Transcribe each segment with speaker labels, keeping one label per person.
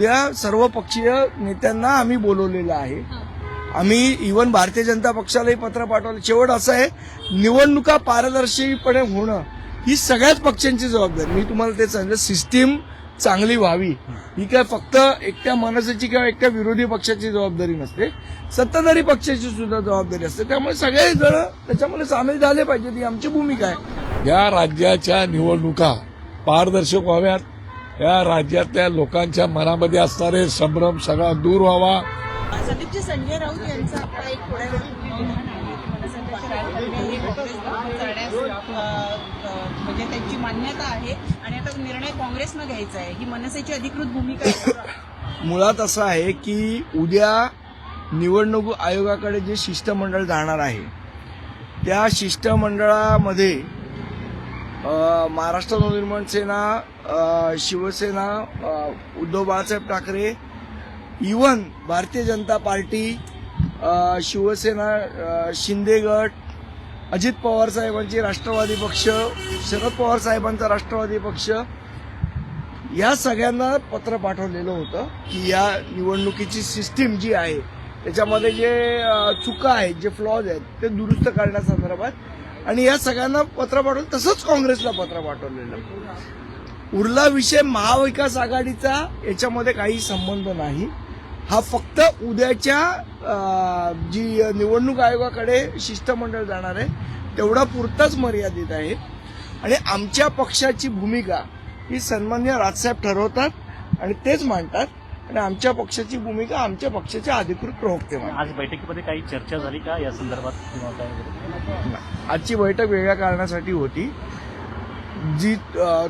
Speaker 1: उद्या सर्व पक्षीय नेत्यांना आम्ही बोलवलेलं आहे. आम्ही इव्हन भारतीय जनता पक्षालाही पत्र पाठवलं. शेवट असं आहे निवडणुका पारदर्शीपणे होणं ही सगळ्याच पक्षांची जबाबदारी. मी तुम्हाला ते सांगितलं सिस्टीम चांगली व्हावी. ही काय फक्त एकट्या मनसेची किंवा एकट्या विरोधी पक्षाची जबाबदारी नसते. सत्ताधारी पक्षाची सुद्धा जबाबदारी असते. त्यामुळे सगळे जण त्याच्यामध्ये सामील झाले पाहिजेत. ही आमची भूमिका आहे.
Speaker 2: या राज्याच्या निवडणुका पारदर्शक व्हाव्यात. या राज्यातल्या लोकांच्या मनामध्ये असणारे संभ्रम सगळा दूर व्हावा
Speaker 3: संदीपजी संजय राऊत यांचा आता एक थोड्या म्हणजे त्यांची मान्यता आहे आणि आता निर्णय काँग्रेसनं घ्यायचा आहे ही मनसेची अधिकृत भूमिका?
Speaker 1: मुळात असं आहे की उद्या निवडणूक आयोगाकडे जे शिष्टमंडळ जाणार आहे त्या शिष्टमंडळामध्ये महाराष्ट्र नवनिर्माण सेना शिवसेना उद्धव बाळासाहेब ठाकरे इवन भारतीय जनता पार्टी शिवसेना शिंदेगट शिंदे गट अजित पवार साहेबांची राष्ट्रवादी पक्ष शरद पवार साहेबांचा राष्ट्रवादी पक्ष या सगळ्यांना पत्र पाठवलेलं होतं की या निवडणुकीची सिस्टीम जी आहे त्याच्यामध्ये जे चुका आहेत जे फ्लॉज आहेत ते दुरुस्त करण्यासंदर्भात आणि या सगळ्यांना पत्र पाठवलं तसंच काँग्रेसला पत्र पाठवलेलं. उरला विषय महाविकास आघाडीचा याच्यामध्ये काही संबंध नाही. हा फक्त उद्याच्या जी निवडणूक आयोगाकडे शिष्टमंडळ जाणार आहे तेवढा पुरताच मर्यादित आहे. आणि आमच्या पक्षाची भूमिका ही सन्मान्य राजसाहेब ठरवतात आणि तेच मांडतात. आणि आमच्या पक्षाची भूमिका आमच्या पक्षाचे अधिकृत प्रवक्ते
Speaker 4: आज बैठकीमध्ये काही चर्चा झाली का या संदर्भात किंवा काय वगैरे?
Speaker 1: आजची बैठक वेगळ्या कारणासाठी होती. जी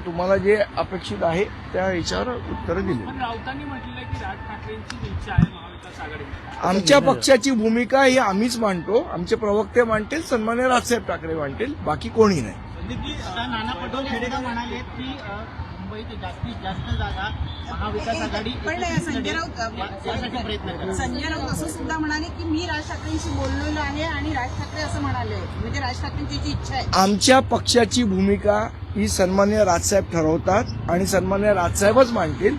Speaker 1: तुम्हाला जे अपेक्षित आहे त्या याच्यावर उत्तरं दिली.
Speaker 5: पण राऊतांनी म्हटलेलं की राज ठाकरेंची इच्छा आहे महाविकास आघाडी.
Speaker 1: आमच्या पक्षाची भूमिका ही आम्हीच मांडतो. आमचे प्रवक्ते मांडतील सन्मान्य राजसाहेब ठाकरे मांडतील बाकी कोणी नाही.
Speaker 6: नाना पटोले म्हणाले की मुंबईत जास्तीत जास्त जागा महाविकास आघाडी
Speaker 3: पण संजय राऊत
Speaker 6: यासाठी प्रयत्न करा
Speaker 3: संजय राऊत असं सुद्धा म्हणाले की मी राज ठाकरेंशी बोललेलो आहे आणि राज ठाकरे असं म्हणाले. म्हणजे राज ठाकरेंची जी इच्छा आहे.
Speaker 1: आमच्या पक्षाची भूमिका ही सन्मान्य राजसाहेब ठरवतात आणि सन्मान्य राजसाहेबच मांडतील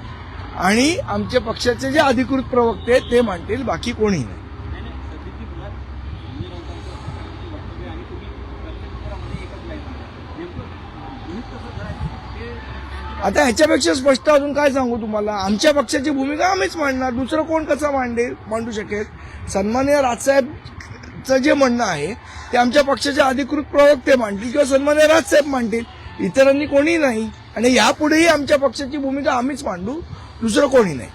Speaker 1: आणि आमच्या पक्षाचे जे अधिकृत प्रवक्ते आहेत ते मांडतील बाकी कोणी नाही. आता ह्याच्यापेक्षा स्पष्ट अजून काय सांगू तुम्हाला? आमच्या पक्षाची भूमिका आम्हीच मांडणार. दुसरं कोण कसं मांडेल मांडू शकेल? सन्मान्य राजसाहेबचं जे म्हणणं आहे ते आमच्या पक्षाचे अधिकृत प्रवक्ते मांडतील किंवा सन्मान्य राजसाहेब मांडतील. इतरांनी कोणी नाही. आणि यापुढेही आमच्या पक्षाची भूमिका आम्हीच मांडू. दुसरं कोणी नाही.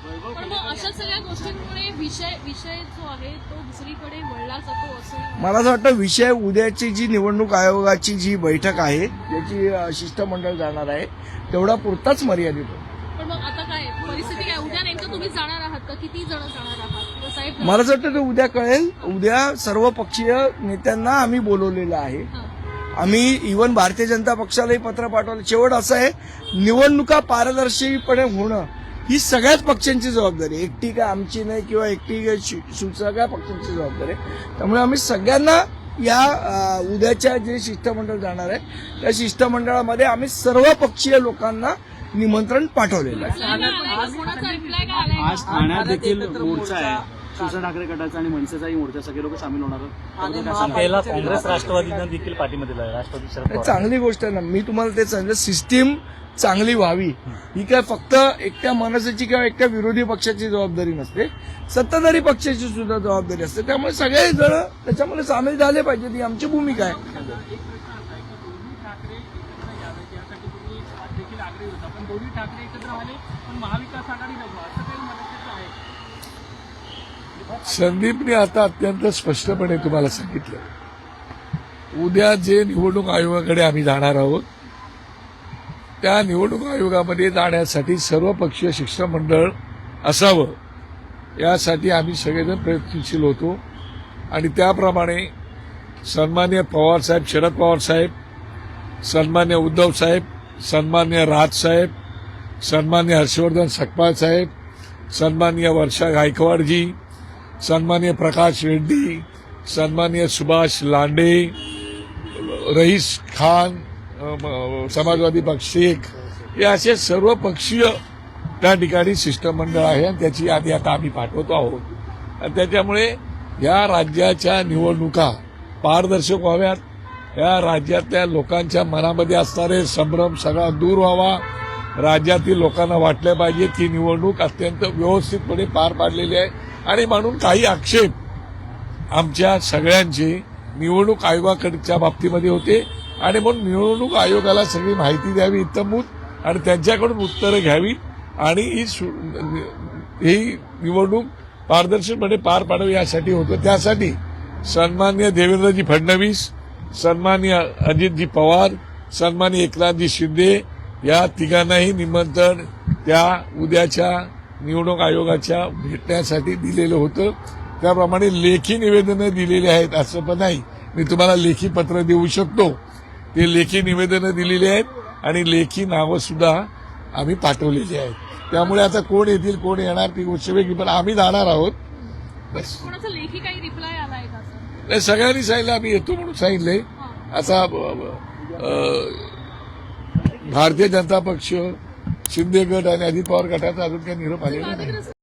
Speaker 7: पण मग अशा सगळ्या गोष्टींमुळे विषय विषय जो आहे तो दुसरीकडे वळला जातो असं
Speaker 1: मला असं वाटतं विषय उद्याची जी निवडणूक आयोगाची जी बैठक आहे ज्याची अ, शिष्टमंडळ जाणार आहे तेवढा पुरताच मर्यादित होतो
Speaker 7: पण मग आता काय परिस्थिती काय? उद्या नेमकं तुम्ही जाणार आहात का? किती जण जाणार आहात? किंवा साहेब
Speaker 1: मला असं वाटतं ते उद्या कळेल. उद्या सर्व पक्षीय नेत्यांना आम्ही बोलवलेलं आहे. आम्ही इव्हन भारतीय जनता पक्षालाही पत्र पाठवलं. शेवट असं आहे निवडणुका पारदर्शीपणे होणं. ही सगळ्याच पक्षांची जबाबदारी एकटी काय आमची नाही किंवा एकटी काय शि- सगळ्या पक्षांची जबाबदारी त्यामुळे आम्ही सगळ्यांना या उद्याच्या जे शिष्टमंडळ जाणार आहे त्या शिष्टमंडळामध्ये आम्ही सर्व पक्षीय लोकांना निमंत्रण पाठवलेलं आहे.
Speaker 8: आज ठाण्यात देखील मोर्चा आहे. शिवसेना ठाकरे गटाचा आणि मनसेचाही मोर्चा सगळे लोक सामील होणार
Speaker 4: काँग्रेस राष्ट्रवादीनं देखील पाठिंबा दिला राष्ट्रवादी
Speaker 1: चांगली गोष्ट आहे ना मी तुम्हाला ते सांगितलं सिस्टीम चांगली व्हावी. ही काय फक्त एकट्या मनसेची किंवा एकट्या विरोधी पक्षाची जबाबदारी नसते सत्ताधारी पक्षाची सुद्धा जबाबदारी असते. त्यामुळे सगळे जण त्याच्यामध्ये सामील झाले पाहिजेत ही आमची भूमिका आहे.
Speaker 5: एक प्रश्न असा आहे की दोन्ही ठाकरे एकत्र यावेत यासाठी तुम्ही आज देखील आग्रही होता पण दोन्ही ठाकरे एकत्र आले पण महाविकास आघाडी नको असं काही मनसेचं आहे
Speaker 2: संदीपने आता अत्यंत स्पष्टपणे तुम्हाला सांगितलं. उद्या जे निवडणूक आयोगाकडे आम्ही जाणार आहोत त्या निवडणूक आयोगामध्ये जाण्यासाठी सर्वपक्षीय शिष्टमंडळ असावं यासाठी आम्ही सगळेजण प्रयत्नशील होतो. आणि त्याप्रमाणे सन्मान्य पवारसाहेब शरद पवारसाहेब सन्मान्य उद्धव साहेब सन्मान्य राजसाहेब सन्मान्य हर्षवर्धन सकपाळ साहेब सन्मान्य वर्षा गायकवाडजी सन्मान्य प्रकाश रेड्डी सन्मान्य सुभाष लांडे रईस खान समाजवादी पक्ष शेख हे असे सर्व पक्षीय त्या ठिकाणी शिष्टमंडळ आहे आणि त्याची यादी आता आम्ही पाठवतो आहोत. आणि त्याच्यामुळे या राज्याच्या निवडणुका पारदर्शक व्हाव्यात. या राज्यातल्या लोकांच्या मनामध्ये असणारे संभ्रम सगळा दूर व्हावा. राज्यातील लोकांना वाटलं पाहिजे की निवडणूक अत्यंत व्यवस्थितपणे पार पाडलेली आहे. आणि म्हणून काही आक्षेप आमच्या सगळ्यांचे निवडणूक आयोगाकडच्या बाबतीमध्ये होते. आणि म्हणून निवडणूक आयोगाला सगळी माहिती द्यावी इतमूत आणि त्यांच्याकडून उत्तरं घ्यावी. आणि ही सु- ही निवडणूक पारदर्शकपणे पार पाडावी यासाठी होतं. त्यासाठी सन्मान्य देवेंद्रजी फडणवीस सन्मान्य अजितजी पवार सन्मान्य एकनाथजी शिंदे या तिघांनाही निमंत्रण त्या उद्याच्या निवडणूक आयोगाच्या भेटण्यासाठी दिलेलं होतं. त्याप्रमाणे लेखी निवेदनं दिलेली आहेत असं पण नाही. मी तुम्हाला लेखी पत्र देऊ शकतो. ते लेखी निवेदनं दिलेली आहेत आणि लेखी नावं सुद्धा आम्ही पाठवलेली आहेत. त्यामुळे आता कोण येतील कोण येणार ती गोष्ट वेगळी पण आम्ही जाणार आहोत. बस. नाही, सगळ्यांनी सांगितलं आम्ही येतो म्हणून सांगितलंय. आता अं, भारतीय जनता पक्ष शिंदे गट आणि अजित पवार गटाचा अजून काही निरोप आलेला नाही.